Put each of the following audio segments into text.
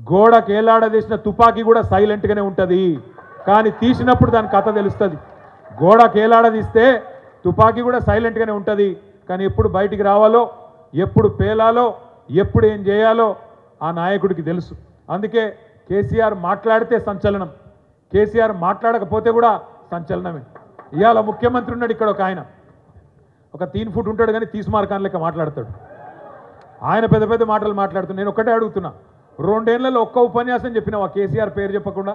గోడకి ఏలాడదీసిన తుపాకీ కూడా సైలెంట్గానే ఉంటుంది. కానీ తీసినప్పుడు దాని కథ తెలుస్తుంది. గోడకి ఏలాడదీస్తే తుపాకీ కూడా సైలెంట్గానే ఉంటుంది. కానీ ఎప్పుడు బయటికి రావాలో ఎప్పుడు పేలాలో ఎప్పుడు ఏం చేయాలో ఆ నాయకుడికి తెలుసు. అందుకే కేసీఆర్ మాట్లాడితే సంచలనం. కేసీఆర్ మాట్లాడకపోతే కూడా సంచలనమే. ఇవాళ ముఖ్యమంత్రి ఉన్నాడు ఇక్కడ ఒక ఆయన. ఒక తీన్ ఫుట్ ఉంటాడు కానీ తీస్మార్కాన్ లెక్క మాట్లాడతాడు. ఆయన పెద్ద పెద్ద మాటలు మాట్లాడుతున్నా నేను ఒక్కటే అడుగుతున్నా. రెండేళ్ళలో ఒక్క ఉపన్యాసం చెప్పినావు ఆ కేసీఆర్ పేరు చెప్పకుండా.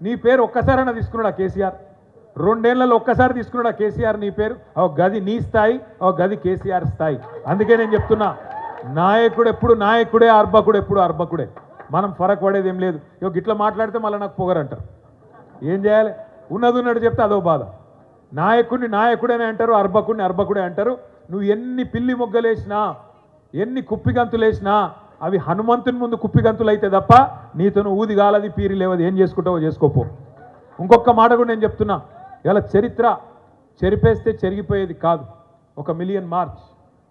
నీ పేరు ఒక్కసారైనా తీసుకున్నాడు ఆ కేసీఆర్? రెండేళ్ళలో ఒక్కసారి తీసుకున్నాడు ఆ కేసీఆర్ నీ పేరు? ఓ గది నీ స్థాయి ఓ గది కేసీఆర్ స్థాయి. అందుకే నేను చెప్తున్నా నాయకుడు ఎప్పుడు నాయకుడే అర్భకుడు ఎప్పుడు అర్భకుడే. మనం ఫరక్ పడేది ఏం లేదు. ఇక ఇట్లా మాట్లాడితే మళ్ళీ నాకు పొగరంటారు. ఏం చేయాలి? ఉన్నది ఉన్నట్టు చెప్తే అదో బాధ. నాయకుడిని నాయకుడేనే అంటారు అర్భకుడిని అర్భకుడే అంటారు. నువ్వు ఎన్ని పిల్లి మొగ్గలేసినా ఎన్ని కుప్పిగంతులేసినా అవి హనుమంతుని ముందు కుప్పిగంతులు అయితే తప్ప నీతోను ఊది గాలది పీరి లేవది ఏం చేసుకుంటావో చేసుకోపో. ఇంకొక మాట కూడా నేను చెప్తున్నా. ఇలా చరిత్ర చెరిపేస్తే చెరిగిపోయేది కాదు. ఒక మిలియన్ మార్చ్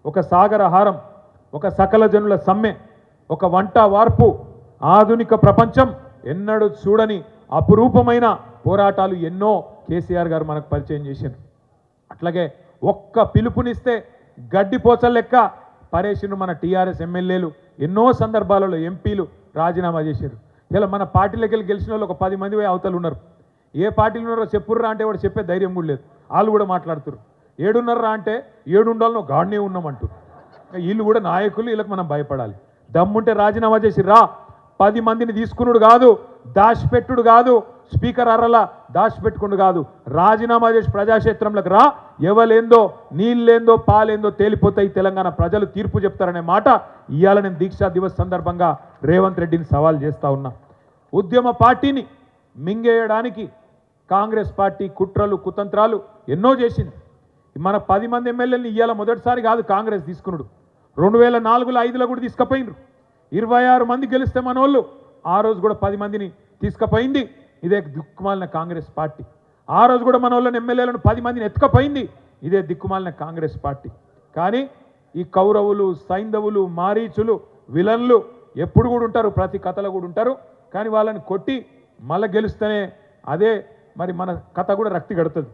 ఒక సాగరహారం ఒక సకల జనుల సమ్మె ఒక వంట వార్పు ఆధునిక ప్రపంచం ఎన్నడూ చూడని అపురూపమైన పోరాటాలు ఎన్నో కేసీఆర్ గారు మనకు పరిచయం చేశారు అట్లాగే ఒక్క పిలుపునిస్తే గడ్డి లెక్క పరేషిను మన టీఆర్ఎస్ ఎమ్మెల్యేలు. ఎన్నో సందర్భాలలో ఎంపీలు రాజీనామా చేశారు. ఇలా మన పార్టీలోకి వెళ్ళి గెలిచిన వాళ్ళు ఒక పది మంది అవతలు ఉన్నారు. ఏ పార్టీలు ఉన్నారో చెప్పుర్రా అంటే వాడు చెప్పే ధైర్యం కూడా లేదు. వాళ్ళు కూడా మాట్లాడుతారు ఏడున్నర్రా అంటే ఏడుండాలను గాడ్నే ఒక ఉన్నామంటారు వీళ్ళు కూడా నాయకులు వీళ్ళకి మనం భయపడాలి. దమ్ముంటే రాజీనామా చేసి రా పది మందిని తీసుకునుడు కాదు దాచిపెట్టుడు కాదు స్పీకర్ అర్రలా దాచిపెట్టుకుడు కాదు. రాజీనామా చేసి ప్రజాక్షేత్రంలోకి రా. ఎవలేందో నీళ్ళేందో పాలేందో తేలిపోతాయి తెలంగాణ ప్రజలు తీర్పు చెప్తారనే మాట ఇవాళ నేను దీక్షా దివస్ సందర్భంగా రేవంత్ రెడ్డిని సవాల్ చేస్తా ఉన్నా. ఉద్యమ పార్టీని మింగేయడానికి కాంగ్రెస్ పార్టీ కుట్రలు కుతంత్రాలు ఎన్నో చేసింది. మన పది మంది ఎమ్మెల్యేని ఇవాళ మొదటిసారి కాదు కాంగ్రెస్ తీసుకున్నాడు రెండు వేల నాలుగులో ఐదులో కూడా తీసుకుపోయినరు ఇరవై ఆరు మంది గెలిస్తే మన వాళ్ళు ఆ రోజు కూడా పది మందిని తీసుకుపోయింది ఇదే దిక్కుమాలిన కాంగ్రెస్ పార్టీ. ఆ రోజు కూడా మన వాళ్ళని ఎమ్మెల్యేలను పది మందిని ఎత్తుకపోయింది. ఇదే దిక్కుమాలిన కాంగ్రెస్ పార్టీ. కానీ ఈ కౌరవులు సైంధవులు మారీచులు విలన్లు ఎప్పుడు కూడా ఉంటారు ప్రతి కథలో కూడా ఉంటారు. కానీ వాళ్ళని కొట్టి మళ్ళీ గెలుస్తేనే అదే మరి మన కథ కూడా రక్తి గడుతుంది